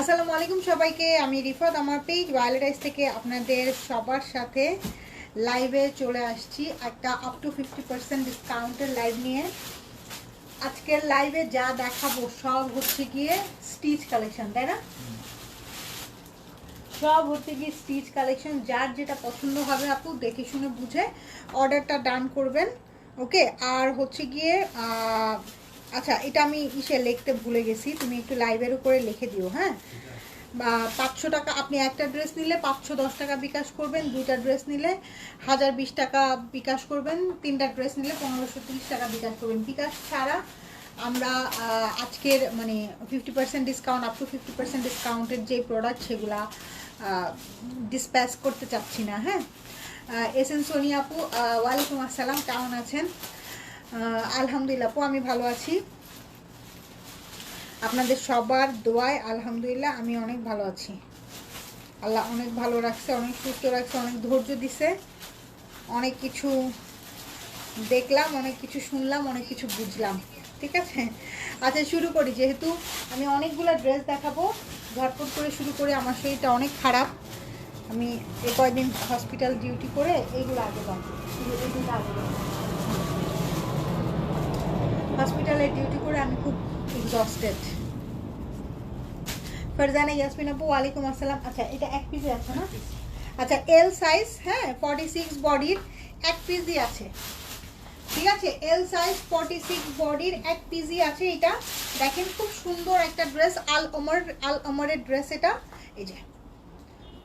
আসসালামু আলাইকুম সবাইকে। আমি রিফাত, আমার পেজ ওয়াইল্ডাইস থেকে আপনাদের সবার সাথে লাইভে চলে আসছি একটা আপ টু ফিফটি পার্সেন্ট ডিসকাউন্টের লাইভ নিয়ে। আজকের লাইভে যা দেখাবো সব হচ্ছে গিয়ে স্টিচ কালেকশন তাই না? সব হচ্ছে গিয়ে স্টিচ কালেকশন যার যেটা পছন্দ হবে আপু, দেখে শুনে বুঝে অর্ডারটা ডান করবেন ওকে আর হচ্ছে গিয়ে আচ্ছা এটা আমি ইসে লিখতে ভুলে গেছি। তুমি একটু লাইভের উপরে লিখে দিও হ্যাঁ? বা পাঁচশো টাকা, আপনি একটা ড্রেস নিলে পাঁচশো দশ টাকা বিকাশ করবেন, দুইটা ড্রেস নিলে হাজার বিশ টাকা বিকাশ করবেন, তিনটা ড্রেস নিলে পনেরোশো তিরিশ টাকা বিকাশ করবেন। বিকাশ ছাড়া আমরা আজকের মানে fifty percent discount up to fifty percent ডিসকাউন্টের যে প্রোডাক্ট সেগুলা ডিসপ্যাচ করতে চাচ্ছি না হ্যাঁ? এস এন সোনি আপু ওয়ালাইকুম আসসালাম, কেমন আছেন? আলহামদুলিল্লাহ, আপু, আমি ভালো আছি। আপনাদের সবার দোয়ায় আলহামদুলিল্লাহ, আমি অনেক ভালো আছি। আল্লাহ অনেক ভালো রাখছে, অনেক সুস্থ রাখছে, অনেক ধৈর্য দিছে। অনেক কিছু দেখলাম, অনেক কিছু শুনলাম, অনেক কিছু বুঝলাম। ঠিক আছে? আচ্ছা শুরু করি। যেহেতু আমি অনেকগুলো ড্রেস দেখাবো, ঝটপট করে শুরু করে। আমার শরীরটা অনেক খারাপ। আমি এ কয়দিন হসপিটাল ডিউটি করে এইগুলো আগে দাম এইগুলো আগে দাম হসপিটালে ডিউটি করে আমি খুব এক্সস্টেড ফারজানা ইয়াসমিন আপু ওয়ালাইকুম আসসালাম। আচ্ছা এটা এক পিসে আছে না? আচ্ছা এল সাইজ হ্যাঁ ফর্টি সিক্স বডির এক পিসই আছে। ঠিক আছে এল সাইজ ফর্টি সিক্স বডির এক পিসই আছে এটা। দেখেন খুব সুন্দর একটা ড্রেস আল ওমর আল ওমরের ড্রেস এটা। এই যে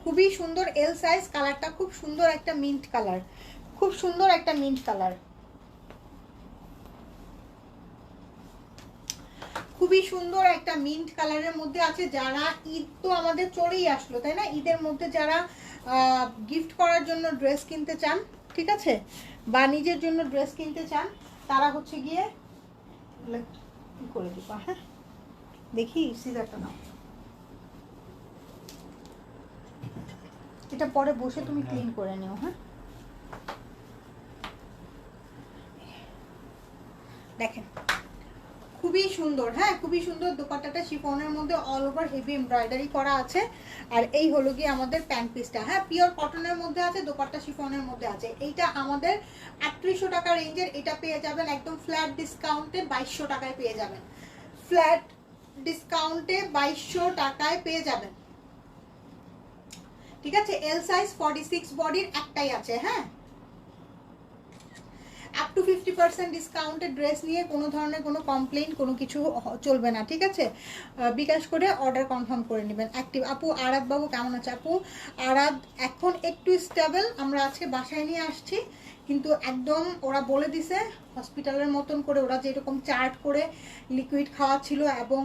খুবই সুন্দর এল সাইজ কালারটা খুব সুন্দর একটা মিন্ট কালার খুব সুন্দর একটা মিন্ট কালার খুবই সুন্দর একটা মিন্ট কালারের মধ্যে আছে। যারা ঈদ তো আমাদের চলেই আসলো তাই না? ঈদের মধ্যে যারা গিফট করার জন্য ড্রেস কিনতে চান ঠিক আছে? বা নিজের জন্য ড্রেস কিনতে চান তারা হচ্ছে গিয়ে করে দিবা? হ্যাঁ দেখি সিজারটা নাও। এটা পরে বসে তুমি ক্লিন করে নিও হ্যাঁ? দেখেন খুবই সুন্দর হ্যাঁ খুবই সুন্দর দোপাট্টাটা শিফনের মধ্যে অল ওভার হেভি এমব্রয়ডারি করা আছে। আর এই হলো গিয়ে আমাদের প্যান্ট পিসটা হ্যাঁ পিওর কটনের মধ্যে আছে, দোপাট্টা শিফনের মধ্যে আছে। এইটা আমাদের আটত্রিশশো টাকা রেঞ্জের, এটা পেয়ে যাবেন একদম ফ্ল্যাট ডিসকাউন্টে বাইশশো টাকায় পেয়ে যাবেন। ফ্ল্যাট ডিসকাউন্টে বাইশশো টাকায় পেয়ে যাবেন। ঠিক আছে? এল সাইজ ফর্টি সিক্স বডির একটাই আছে হ্যাঁ? আপ টু ফিফটি পার্সেন্ট ডিসকাউন্টের ড্রেস নিয়ে কোনো ধরনের কোনো কমপ্লেন কোনো কিছু চলবে না, ঠিক আছে? বিকাশ করে অর্ডার কনফার্ম করে নেবেন। অ্যাক্টিভ আপু আরাদ বাবু কেমন আছে? আপু আরাদ এখন একটু স্টেবল আমরা আজকে বাসায় নিয়ে আসছি, কিন্তু একদম ওরা বলে দিছে হসপিটালের মতন করে ওরা যেরকম চার্ট করে লিকুইড খাওয়াচ্ছিল এবং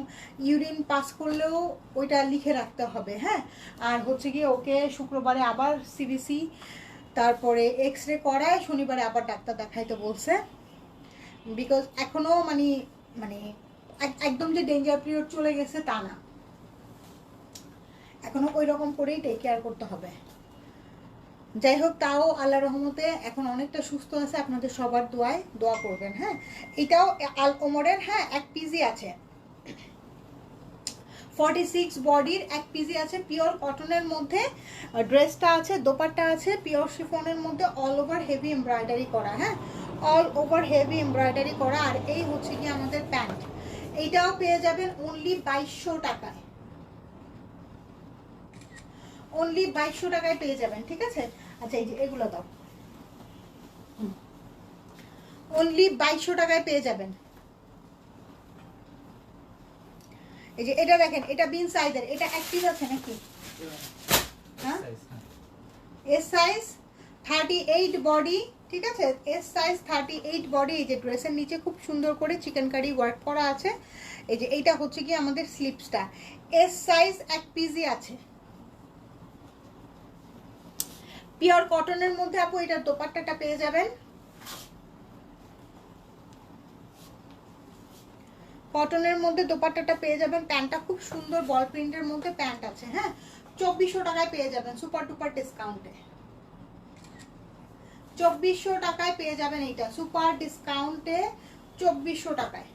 ইউরিন পাস করলেও ওইটা লিখে রাখতে হবে হ্যাঁ? আর হচ্ছে গিয়ে ওকে শুক্রবারে আবার সিবিসি তারপরে এক্স রে করায় শনিবারে আবার ডাক্তার দেখাইতে বলছে। বিকজ এখনও মানে মানে এক- একদম যে ডেঞ্জার পিরিয়ড চলে গেছে তা না। এখনও ওই রকম করেই টেক কেয়ার করতে হবে। যাই হোক, তাও আল্লাহ রহমতে এখন অনেকটা সুস্থ আছে। আপনাদের সবার দোয়ায় দোয়া করবেন হ্যাঁ? এটাও আল ওমরের হ্যাঁ এক পিজি আছে। ফর্টি সিক্স বডির এক পিজি আছে পিওর কটনের মধ্যে ড্রেসটা আছে, দোপাট্টা আছে পিওর শিফনের মধ্যে অল ওভার হেভি এমব্রয়ডারি করা হ্যাঁ? অল ওভার হেভি এমব্রয়ডারি করা, আর এই হচ্ছে কি আমাদের প্যান্ট এইটাও পেয়ে যাবেন অনলি বাইশশো টাকায়। অনলি বাইশশো টাকায় পেয়ে যাবেন, ঠিক আছে? আচ্ছা এই যে এগুলো দাও। অনলি বাইশশো টাকায় পেয়ে যাবেন। এই যে এটা দেখেন, এটা বিন সাইজের, এটা অ্যাক্টিভ আছে নাকি? হ্যাঁ? S size thirty eight body ঠিক আছে? S size thirty eight body এই যে ড্রেসের নিচে খুব সুন্দর করে চিকেন কারি ওয়ার্ক করা আছে। এই যে এইটা হচ্ছে কি আমাদের স্লিপসটা এস সাইজ এক পিজি আছে। পিওর কটনের মধ্যে আপু এটার দোপাট্টাটা পেয়ে যাবেন। কটনের মধ্যে দোপাট্টাটা পেয়ে যাবেন। প্যান্টটা খুব সুন্দর বল প্রিন্টের মধ্যে প্যান্ট আছে হ্যাঁ? চব্বিশশো টাকায় পেয়ে যাবেন সুপার টুপার ডিসকাউন্টে চব্বিশশো টাকায় পেয়ে যাবেন এইটা সুপার ডিসকাউন্টে চব্বিশশো টাকায়।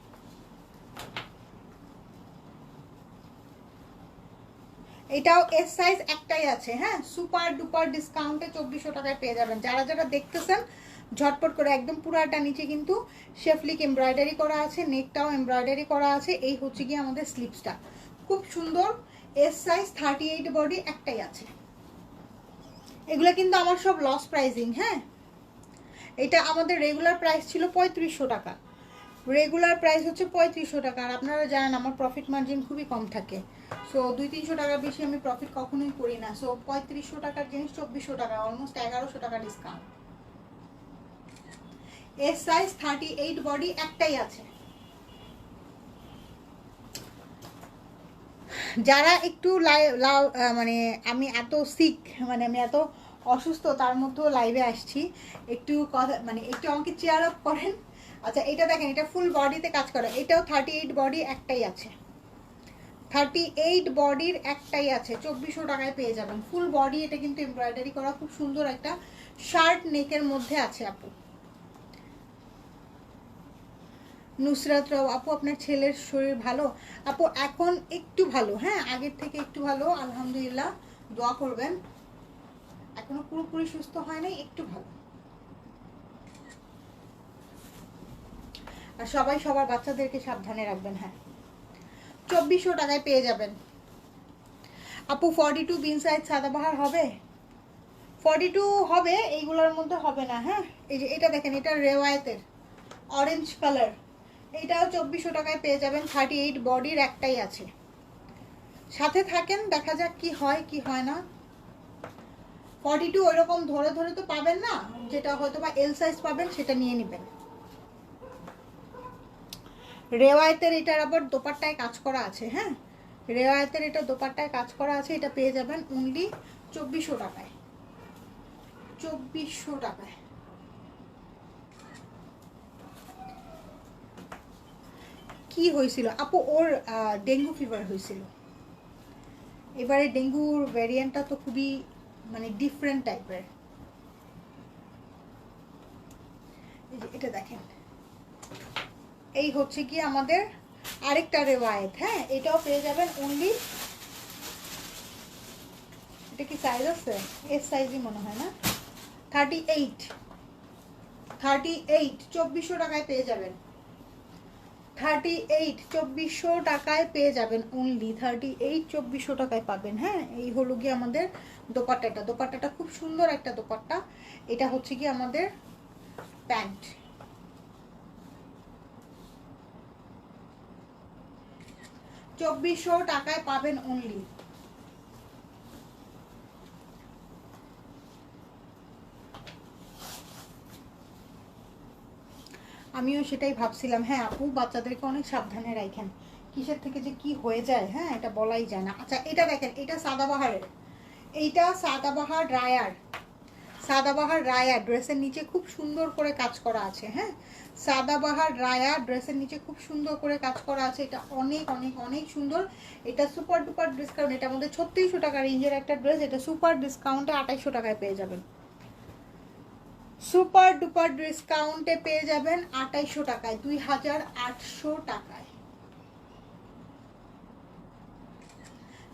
এটাও এস সাইজ একটাই আছে হ্যাঁ? সুপার ডুপার ডিসকাউন্টে চব্বিশশো টাকায় পেয়ে যাবেন। যারা যারা দেখতেছেন ঝটপট করে একদম পুরাটা নিচে কিন্তু শেফলিক এমব্রয়ডারি করা আছে নেকটাও এমব্রয়ডারি করা আছে, এই হচ্ছে গিয়ে আমাদের স্লিপসটা খুব সুন্দর S size thirty eight body একটাই আছে। এগুলো কিন্তু আমার সব লস প্রাইজিং হ্যাঁ? এটা আমাদের রেগুলার প্রাইস ছিল পঁয়ত্রিশশো টাকা। রেগুলার প্রাইস হচ্ছে পঁয়ত্রিশশো টাকা, আর আপনারা জানেন আমার প্রফিট মার্জিন খুবই কম থাকে। সো দুই তিনশো টাকার বেশি আমি প্রফিট কখনোই করি না। সো পঁয়ত্রিশশো টাকার জিনিস চব্বিশশো টাকা অলমোস্ট এগারোশো টাকা discount S size thirty eight body একটাই আছে। যারা একটু মানে আমি এত সিক মানে আমি এত অসুস্থ, তার মধ্যেও লাইভে আসছি। একটু কথা মানে একটু আমাকে চেয়ার আপ করেন। আচ্ছা এটা দেখেন, এটা ফুল বডিতে কাজ করে। এটাও থার্টি এইট বডি একটাই আছে। থার্টি এইট বডির একটাই আছে। চব্বিশশো টাকায় পেয়ে যাবেন। ফুল বডি এটা কিন্তু এমব্রয়ডারি করা খুব সুন্দর একটা শার্ট নেকের মধ্যে আছে আপু। নুসরাত রাও, আপু, আপনার ছেলের শরীর ভালো? আপু, এখন একটু ভালো হ্যাঁ? আগের থেকে একটু ভালো, আলহামদুলিল্লাহ, দোয়া করবেন। এখনও পুরোপুরি সুস্থ হয় নাই, একটু ভালো। আর সবাই সবার বাচ্চাদেরকে সাবধানে রাখবেন হ্যাঁ। চব্বিশশো টাকায় পেয়ে যাবেন। আপু ফর্টি টু বিন সাইজ সাদাবাহার হবে? ফর্টি টু হবে, এইগুলোর মধ্যে হবে না হ্যাঁ? এই যে এটা দেখেন, এটা রেওয়ায়তের অরেঞ্জ কালার এইটাও চব্বিশশো টাকায় পেয়ে যাবেন থার্টি এইট বডির একটাই আছে। সাথে থাকেন, দেখা যাক কি হয় কি হয় না। ফর্টি টু ওইরকম ধরে ধরে তো পাবেন না, যেটা হয়তো বা এল সাইজ পাবেন, সেটা নিয়ে নেবেন। রেওয়ায়তের এটার আবার দোপাট্টায় কাজ করা আছে হ্যাঁ? রেওয়ায়তের এটা দোপাট্টায় কাজ করা আছে, এটা পেয়ে যাবেন অনলি চব্বিশশো টাকায়। চব্বিশশো টাকায়। কি হয়েছিল আপু ওর ডেঙ্গু ফিভার হয়েছিল এবারে ডেঙ্গুর ভ্যারিয়েন্টটা তো খুবই মানে ডিফারেন্ট টাইপের এটা দেখেন। এই হচ্ছে কি আমাদের আরেকটা রেওয়ায়ত হ্যাঁ? এটাও পেয়ে যাবেন অনলি এটা কি সাইজ আছে? এস সাইজই মনে হয় না। থার্টি এইট থার্টি এইট চব্বিশশো টাকায় পেয়ে যাবেন। থার্টি এইট চব্বিশশো টাকায় পেয়ে যাবেন অনলি থার্টি এইট চব্বিশশো টাকায় পাবেন হ্যাঁ? এই হলো গিয়ে আমাদের দোপাট্টাটা। দোপাট্টাটা খুব সুন্দর একটা দোপাট্টা। এটা হচ্ছে কি আমাদের প্যান্ট। চব্বিশশো টাকায় পাবেন অনলি আমিও সেটাই ভাবছিলাম। হ্যাঁ আপু, বাচ্চাদেরকে অনেক সাবধানে রাখেন। কিসের থেকে যে কি হয়ে যায় হ্যাঁ এটা বলাই যায় না। আচ্ছা এটা দেখেন, এটা সাদাবাহারের। এইটা সাদাবাহার রায়ার সাদাবাহার রায়া ড্রেসের নিচে খুব সুন্দর করে কাজ করা আছে হ্যাঁ? সাদাবাহার রায়া ড্রেসের নিচে খুব সুন্দর করে কাজ করা আছে। এটা অনেক অনেক অনেক সুন্দর। এটা সুপার ডুপার ডিসকাউন্ট এটা আমাদের ছত্রিশশো টাকা রেঞ্জের একটা ড্রেস, এটা সুপার ডিসকাউন্টে আঠাইশশো টাকায় পেয়ে যাবেন। সুপার ডুপার ডিসকাউন্টে পেয়ে যাবেন আঠাইশশো টাকায়, দুই হাজার আটশো টাকায়।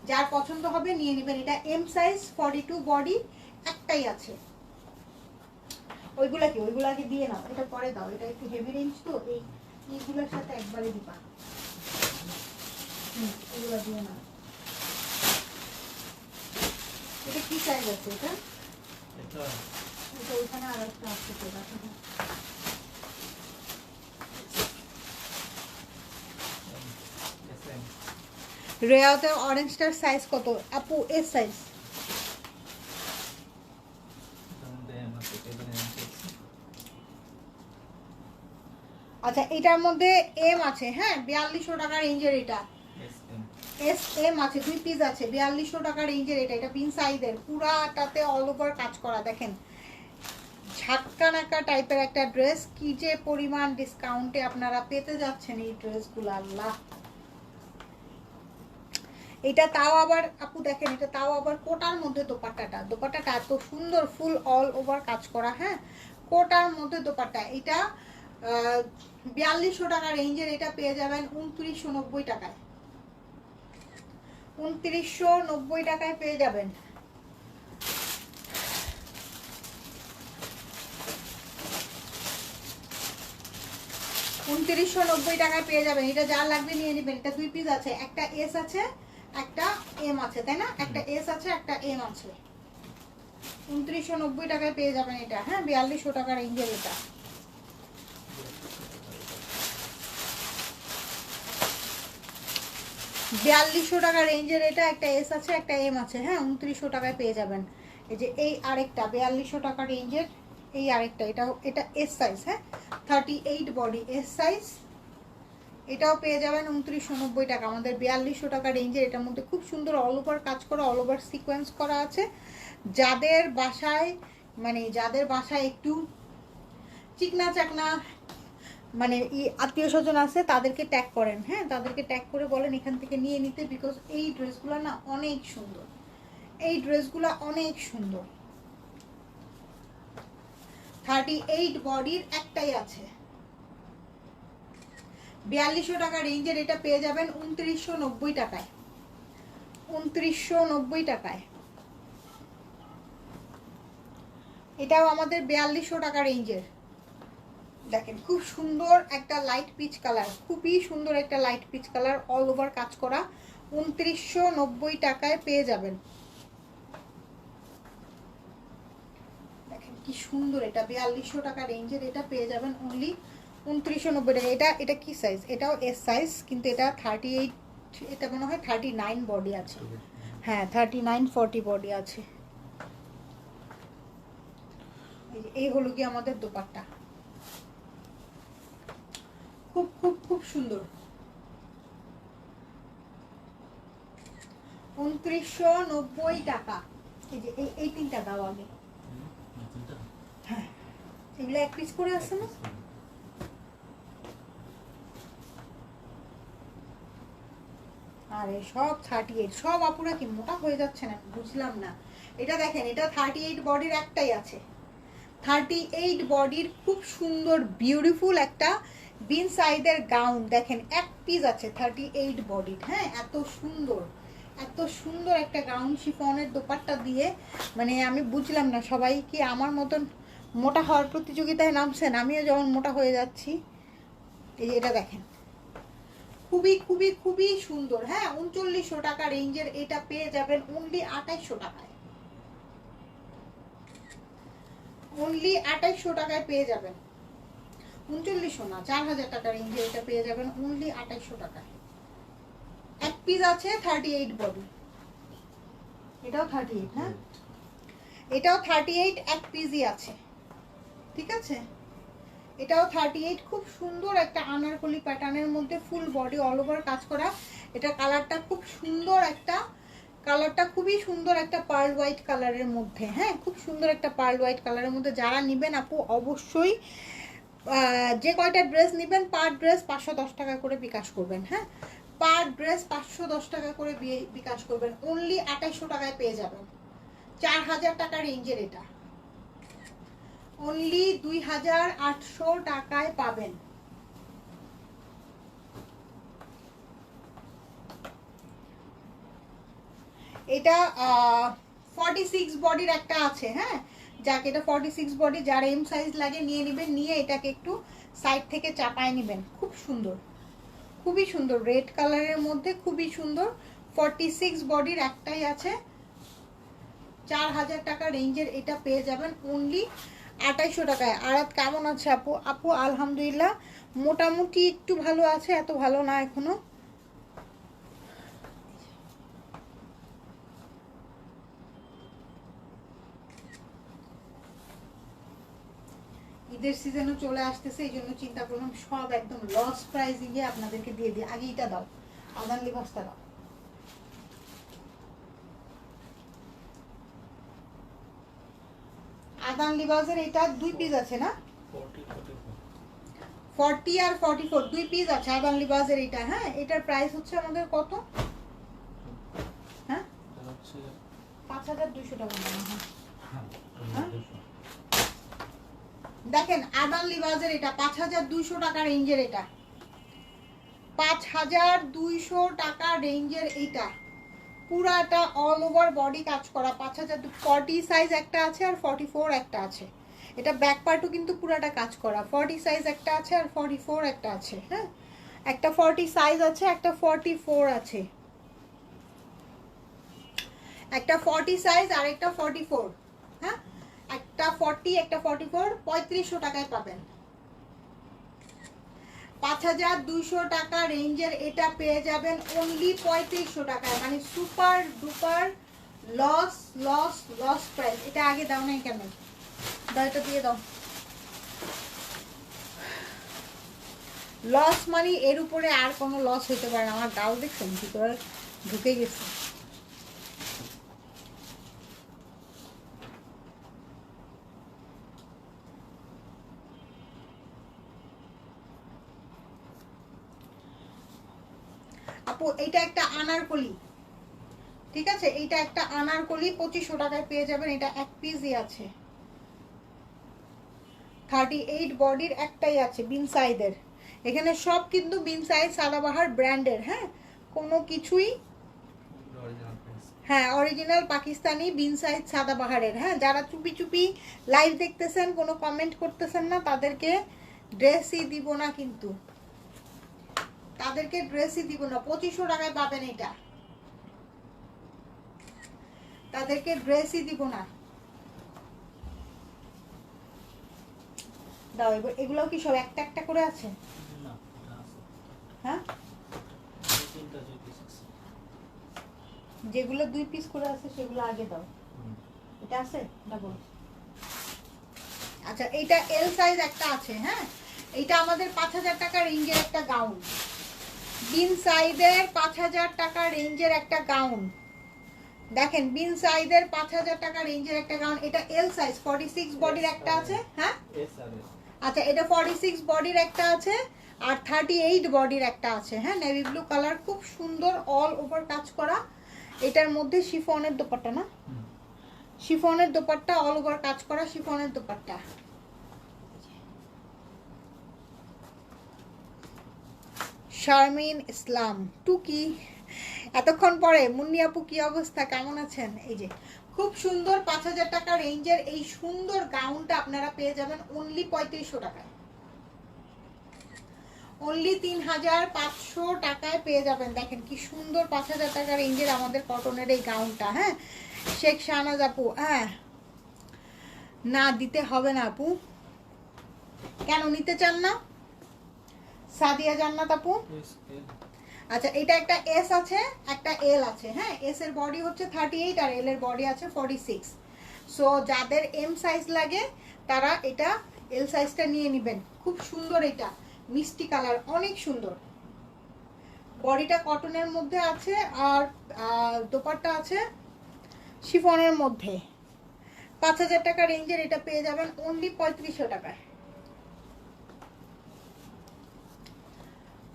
যার পছন্দ হবে নিয়ে নেবেন, এটা M size forty two body একটাই আছে। ওইগুলা কি? ওইগুলাকে দিয়ে নাও, এটা পরে দাও, এটা একটু হেভি রেঞ্জ তো, এই এইগুলোর সাথে একবারে দিবা। হুম দিয়ে নাও। এটা কি সাইজ আছে এটা এটা ওইখানে আর একটা রেয়াতে অরেঞ্জটার সাইজ কত? আপু এস সাইজ আচ্ছা এটার মধ্যে এম আছে হ্যাঁ? বিয়াল্লিশশো টাকা রেঞ্জের এটা। এস এম আছে দুই পিস আছে বিয়াল্লিশশো টাকা রেঞ্জের এটা এটা পিন সাইজের পুরাটাতে অল ওভার কাজ করা দেখেন। ঝাটকা নাকা টাইপের একটা ড্রেস, কি যে পরিমাণ ডিসকাউন্টে আপনারা পেতে যাচ্ছেন এই ড্রেসগুলো, আল্লাহ। এটা তাও আবার, আপু দেখেন, এটা তাও আবার কোটার মধ্যে দোপাট্টাটা। দোপাট্টাটা এত সুন্দর ফুল অল ওভার কাজ করা হ্যাঁ? কোটার মধ্যে দোপাট্টা। এটা বিয়াল্লিশশো টাকা রেঞ্জের এটা পেয়ে যাবেন উনত্রিশশো নব্বই টাকায়। উনত্রিশশো নব্বই টাকায় পেয়ে যাবেন। উনত্রিশশো নব্বই টাকায় পেয়ে যাবেন। এটা যা লাগবে নিয়ে নেবেন। এটা দুই পিস আছে। একটা এস আছে একটা এম আছে তাই না? একটা এস আছে একটা এম আছে। উনত্রিশশো নব্বই টাকায় পেয়ে যাবেন এটা হ্যাঁ? বিয়াল্লিশশো টাকা রেঞ্জের এটা। বিয়াল্লিশশো টাকা রেঞ্জের এটা একটা এস আছে একটা এম আছে হ্যাঁ? উনত্রিশশো টাকায় পেয়ে যাবেন। এই যে এই আরেকটা বিয়াল্লিশশো টাকা রেঞ্জের এই আরেকটা, এটা এটা এস সাইজ হ্যাঁ? Thirty eight body S size এটাও পেয়ে যাবেন উনত্রিশশো নব্বই টাকা। আমাদের বিয়াল্লিশশো টাকা রেঞ্জের এটার মধ্যে খুব সুন্দর অল ওভার কাজ করা অল ওভার সিকোয়েন্স করা আছে। যাদের বাসায় মানে যাদের বাসায় একটু চিকনা চাকনা মানে ই আত্মীয় স্বজন আছে, তাদেরকে ট্যাগ করেন হ্যাঁ? তাদেরকে ট্যাগ করে বলেন, এখান থেকে নিয়ে নিতে বিকজ এই ড্রেসগুলো না অনেক সুন্দর। এই ড্রেসগুলো অনেক সুন্দর। থার্টি এইট বডির একটাই আছে। বিয়াল্লিশশো টাকা রেঞ্জের এটা পেয়ে যাবেন উনত্রিশশো নব্বই টাকায়। উনত্রিশশো নব্বই টাকায়। এটাও আমাদের বিয়াল্লিশশো টাকা রেঞ্জের দেখেন, খুব সুন্দর একটা লাইট পিচ কালার খুবই সুন্দর একটা light peach colour all over কাজ করা। উনত্রিশশো নব্বই টাকায় পেয়ে যাবেন দেখেন কি সুন্দর এটা, বিয়াল্লিশশো টাকা রেঞ্জের এটা পেয়ে যাবেন অনলি উনত্রিশশো নব্বই টাকা। এটা এটা কি সাইজ এটাও এস সাইজ কিন্তু এটা থার্টি এইট এটা মনে হয় থার্টি নাইন বডি আছে। হ্যাঁ থার্টি নাইন ফর্টি বডি আছে। এই হলো কি আমাদের দোপাট্টা। খুব খুব খুব সুন্দর। উনত্রিশশো নব্বই টাকা। এই যে এই তিনটা দাও আগে। এগুলো এক পিস করে আসছে না? আরে সব থার্টি এইট সব আপুরা কি মোটা হয়ে যাচ্ছে না বুঝলাম না। এটা দেখেন, এটা থার্টি এইট বডির একটাই আছে। থার্টি এইট বডির খুব সুন্দর বিউটিফুল একটা বিন সাইডের গাউন দেখেন, এক পিস আছে থার্টি এইট বডির হ্যাঁ? এত সুন্দর এত সুন্দর একটা গাউন শিফনের দোপাট্টা দিয়ে। মানে আমি বুঝলাম না সবাই কি আমার মতন মোটা হওয়ার প্রতিযোগিতায় নামছেন আমিও যেমন মোটা হয়ে যাচ্ছি। এই এটা দেখেন। খুবই খুবই খুবই সুন্দর। হ্যাঁ উনচল্লিশশো টাকা রেঞ্জের এটা পেয়ে যাবেন অনলি আঠাইশশো টাকায়। অনলি আঠাইশশো টাকায় পেয়ে যাবেন। উনচল্লিশশো না চার হাজার টাকা রেঞ্জে এটা পেয়ে যাবেন অনলি আঠাইশশো টাকায়। এক পিস আছে থার্টি এইট বডি এটাও থার্টি এইট হ্যাঁ এটাও থার্টি এইট এক পিসই আছে। ঠিক আছে? এটাও থার্টি এইট খুব সুন্দর একটা আনারকলি প্যাটার্নের মধ্যে ফুল বডি অল ওভার কাজ করা। এটা কালারটা খুব সুন্দর একটা কালারটা খুবই সুন্দর একটা পার্ল হোয়াইট কালারের মধ্যে হ্যাঁ? খুব সুন্দর একটা পার্ল হোয়াইট কালারের মধ্যে যারা নেবেন আপু, অবশ্যই যে কয়টা ড্রেস নেবেন পার ড্রেস পাঁচশো দশ টাকা করে বিকাশ করবেন হ্যাঁ? পার ড্রেস পাঁচশো দশ টাকা করে বিকাশ করবেন। অনলি আঠাইশশো টাকায় পেয়ে যাবেন। চার হাজার টাকা রেঞ্জের এটা। অনলি দুই হাজার আটশো টাকায় পাবেন। এটা ফর্টি সিক্স বডির একটা আছে হ্যাঁ? যাকে এটা ফর্টি সিক্স বডি যার এম সাইজ লাগে, নিয়ে নেবেন, নিয়ে এটাকে একটু সাইড থেকে চাপায় নেবেন। খুব সুন্দর। খুবই সুন্দর। রেড কালারের মধ্যে খুবই সুন্দর। ফর্টি সিক্স বডির একটাই আছে। চার হাজার টাকা রেঞ্জের এটা পেয়ে যাবেন। অনলি আঠাইশো টাকায়। আর কেমন আছে আপু? আপু, আলহামদুলিল্লাহ, মোটামুটি একটু ভালো আছে, এত ভালো না এখনও? ঈদের সিজনও চলে আসতেছে, এই জন্য চিন্তা করলাম সব একদম লস প্রাইসিং এ আপনাদেরকে দিয়ে দিই। আগে এটা দাও আদান লিবাসটা দাও। আদান লিবাসের এটা দুই পিস আছে না? ফর্টি আর ফর্টি ফোর দুই পিস আছে আদান লিবাসের এটা হ্যাঁ? এটার প্রাইস হচ্ছে আমাদের কত? হ্যাঁ? পাঁচ হাজার দুইশো টাকা হ্যাঁ? দেখেন আদান লিবাজের এটা পাঁচ হাজার দুইশো টাকা রেঞ্জের এটা। পাঁচ হাজার দুইশো টাকা রেঞ্জের এটা। পুরাটা অল ওভার বডি কাজ করা। পাঁচ হাজার ফর্টি সাইজ একটা আছে আর ফর্টি ফোর একটা আছে। এটা ব্যাক পার্টও কিন্তু পুরাটা কাজ করা। ফর্টি সাইজ একটা আছে আর ফর্টি ফোর একটা আছে হ্যাঁ? একটা ফর্টি সাইজ আছে, একটা ফর্টি ফোর আছে। একটা ফর্টি সাইজ আর একটা ফর্টি ফোর হ্যাঁ? একটা ফর্টি একটা ফর্টি ফোর পঁয়ত্রিশশো টাকায় পাবেন। পাঁচ হাজার দুইশো টাকা রেঞ্জের এটা পেয়ে যাবেন অনলি পঁয়ত্রিশশো টাকায় মানে super duper loss loss loss price এটা আগে দাও নাই কেন? দাও, এটা দিয়ে দাও। লস মানে এর উপরে আর কোনো লস হইতে পারে না। আমার গাল দেখছেন করে ঢুকে গেছে। এটা একটা আনারকলি। ঠিক আছে? এইটা একটা আনারকলি পঁচিশশো টাকায় পেয়ে যাবেন। এটা এক পিসই আছে। থার্টি এইট বডির একটাই আছে, বিন সাইদের। এখানে সব কিন্তু বিন সাইজ সাদাবাহার ব্র্যান্ডের হ্যাঁ? কোনো কিছুই হ্যাঁ অরিজিনাল পাকিস্তানি বিন সাইজ সাদাবাহারের হ্যাঁ? যারা চুপি চুপি লাইভ দেখতেছেন, কোনো কমেন্ট করতেছেন না, তাদেরকে ড্রেসই দিব না কিন্তু। তাদেরকে ড্রেসই দিব না পঁচিশশো টাকায় পাবেন এটা। তাদেরকে ড্রেসই দিব না। দাও এবার এগুলো কি সব একটা একটা করে আছে? হ্যাঁ? যেগুলো দুই পিস করে আছে সেগুলো আগে দাও। এটা আছে? ডাবল আচ্ছা এইটা এল সাইজ একটা আছে হ্যাঁ? এইটা আমাদের পাঁচ হাজার টাকা রেঞ্জের একটা গাউন। বিন সাইদের পাঁচ হাজার টাকা রেঞ্জের একটা গাউন। দেখেন বিন সাইদের পাঁচ হাজার টাকা রেঞ্জের একটা গাউন। এটা এল সাইজ ফর্টি সিক্স বডির একটা আছে হ্যাঁ? আচ্ছা এটা ফর্টি সিক্স বডির একটা আছে আর থার্টি এইট বডির একটা আছে হ্যাঁ? নেভি ব্লু কালার খুব সুন্দর অল ওভার কাজ করা। এটার মধ্যে শিফনের দোপাট্টা না? শিফনের দোপাট্টা অল ওভার কাজ করা শিফনের দোপাট্টা। শারমিন ইসলাম, টুকি। এতক্ষণ পরে মুন্নি আপু কি অবস্থা? কেমন আছেন? এই যে, খুব সুন্দর পাঁচ হাজার টাকা রেঞ্জের এই সুন্দর গাউনটা আপনারা পেয়ে যাবেন অনলি পঁয়ত্রিশশো টাকায়। অনলি তিন হাজার পাঁচশো টাকায় পেয়ে যাবেন। দেখেন কি সুন্দর পাঁচ হাজার টাকা রেঞ্জের আমাদের কটনের এই গাউনটা হ্যাঁ? শেখ শাহনাজ আপু হ্যাঁ? না, দিতে হবে না আপু। কেন, নিতে চান না? সাদিয়া জান্নাত আপু? আচ্ছা এটা একটা এস আছে একটা এল আছে হ্যাঁ? এস এর বডি হচ্ছে থার্টি এইট আর এল এর বডি আছে ফর্টি সিক্স সো যাদের এম সাইজ লাগে তারা এটা এল সাইজটা নিয়ে নেবেন। খুব সুন্দর এটা মিষ্টি কালার অনেক সুন্দর। বডিটা কটনের মধ্যে আছে আর আহ, দোপাট্টা আছে শিফনের মধ্যে। পাঁচ হাজার টাকা রেঞ্জের এটা পেয়ে যাবেন অনলি পঁয়ত্রিশশো টাকায়।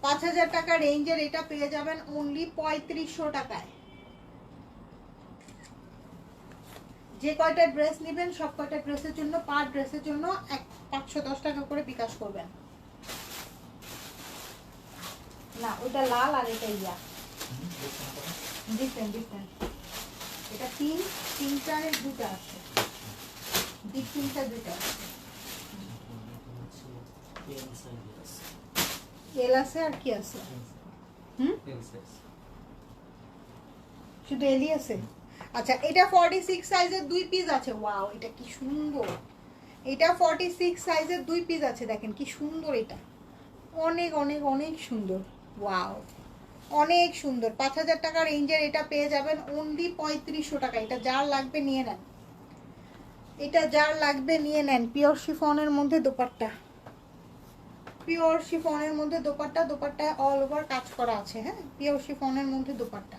পাঁচ হাজার টাকা রেঞ্জের এটা পেয়ে যাবেন অনলি পঁয়ত্রিশশো টাকায়। যে কয়টা ড্রেস নেবেন, সব কয়টা ড্রেসের জন্য, পার ড্রেসের জন্য এক পাঁচশো দশ টাকা করে বিকাশ করবেন। না ওইটা লাল আর এটা ইয়া। ডিফারেন্ট ডিফারেন্ট এটা তিন তিনটার দুটা আছে। ডিপ তিনটা দুটা আছে। এল আছে আর কি আছে? হুম? শুধু এলি আছে? আচ্ছা এটা ফর্টি সিক্স সাইজের দুই পিস আছে। ওয়াও এটা কি সুন্দর। এটা ফর্টি সিক্স সাইজের দুই পিস আছে, দেখেন কি সুন্দর এটা। অনেক অনেক অনেক সুন্দর। ওয়াও অনেক সুন্দর। পাঁচ হাজার টাকা রেঞ্জের এটা পেয়ে যাবেন। অনলি পঁয়ত্রিশশো টাকা। এটা যার লাগবে নিয়ে নেন। এটা যার লাগবে নিয়ে নেন। পিওর শিফনের মধ্যে দোপাট্টা। পিওর শিফনের মধ্যে দোপাট্টা দোপাট্টায় অল ওভার কাজ করা আছে হ্যাঁ? পিওর শিফনের মধ্যে দোপাট্টা।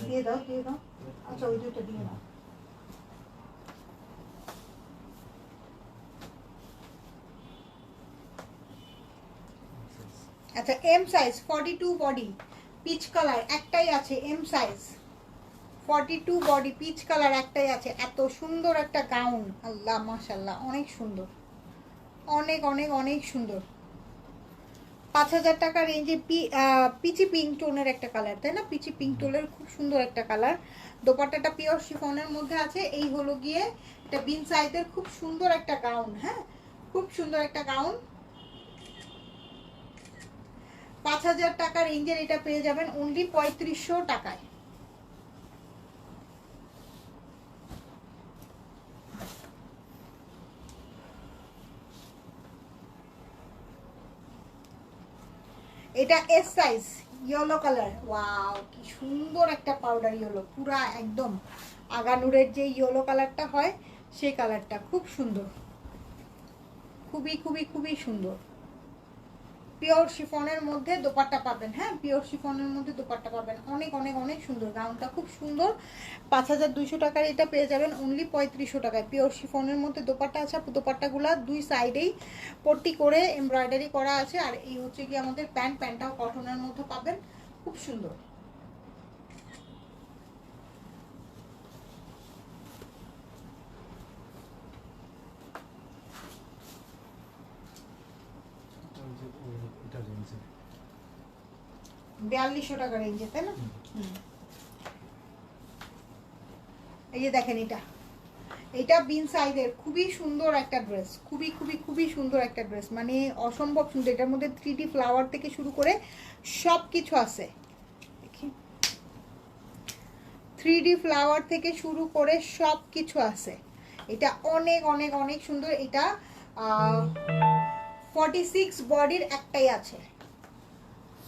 দিয়ে দাও দিয়ে দাও। আচ্ছা ওই দুটো দিয়ে দাও। আচ্ছা M size forty two body peach colour একটাই আছে M size forty two body peach colour একটাই আছে। এত সুন্দর একটা গাউন আল্লাহ মাশাল্লাহ অনেক সুন্দর। অনেক অনেক অনেক সুন্দর। পাঁচ হাজার টাকা রেঞ্জে পি পিচি পিঙ্ক টোনের একটা কালার তাই না? পিচি পিঙ্ক টোনের খুব সুন্দর একটা কালার দোপাট্টাটা পিওর শিফনের মধ্যে আছে। এই হলো গিয়ে, এটা বিন সাইজের খুব সুন্দর একটা গাউন হ্যাঁ? খুব সুন্দর একটা গাউন পাঁচ হাজার টাকা রেঞ্জের এটা পেয়ে যাবেন অনলি পঁয়ত্রিশশো টাকায়। এটা S size yellow colour wow কি সুন্দর একটা পাউডার ইয়েলো পুরা একদম আগানুরের যে ইয়েলো কালারটা হয়, সেই কালারটা খুব সুন্দর। খুবই খুবই খুবই সুন্দর। পিওর শিফনের মধ্যে দোপাট্টা পাবেন হ্যাঁ? পিওর শিফনের মধ্যে দোপাট্টা পাবেন। অনেক অনেক অনেক সুন্দর। গাউনটা খুব সুন্দর। পাঁচ হাজার দুইশো টাকার এটা পেয়ে যাবেন অনলি পঁয়ত্রিশশো টাকায়। পিওর শিফনের মধ্যে দোপাট্টা আছে দোপাট্টাগুলো দুই সাইডেই পট্টি করে এমব্রয়ডারি করা আছে। আর এই হচ্ছে কি আমাদের প্যান্ট, প্যান্টটাও কটনের মধ্যে পাবেন। খুব সুন্দর ওই যে ওই- এটা রেঞ্জে বিয়াল্লিশশো টাকা রেঞ্জে তাই না? এই যে দেখেন এটা। এটা বিন সাইজের, খুবই সুন্দর একটা ড্রেস খুবই খুবই খুবই সুন্দর একটা ড্রেস মানে অসম্ভব সুন্দর। এটার মধ্যে থ্রি ডি ফ্লাওয়ার থেকে শুরু করে সব কিছু আছে থ্রি ডি ফ্লাওয়ার থেকে শুরু করে সব কিছু আছে। এটা অনেক অনেক অনেক সুন্দর। এটা ফর্টি সিক্স বডির একটাই আছে।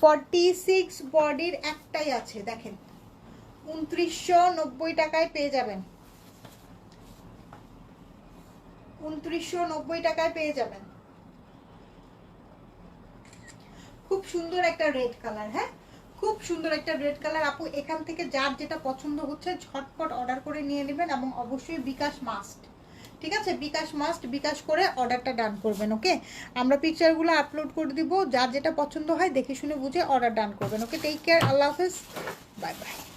ফর্টি সিক্স বডির একটাই আছে, দেখেন। উনত্রিশশো নব্বই টাকায় পেয়ে যাবেন। উনত্রিশশো নব্বই টাকায় পেয়ে যাবেন। খুব সুন্দর একটা রেড কালার হ্যাঁ? খুব সুন্দর একটা রেড কালার আপু, এখান থেকে যার যেটা পছন্দ হচ্ছে, ঝটপট অর্ডার করে নিয়ে নেবেন এবং অবশ্যই বিকাশ মাস্ট ঠিক আছে? বিকাশ মাস্ট বিকাশ করে অর্ডারটা ডান করবেন ওকে আমরা পিকচারগুলো আপলোড করে দিব, যার যেটা পছন্দ হয় দেখে শুনে বুঝে অর্ডার ডান করবেন ওকে টেক কেয়ার আল্লাহ হাফেজ বাই বাই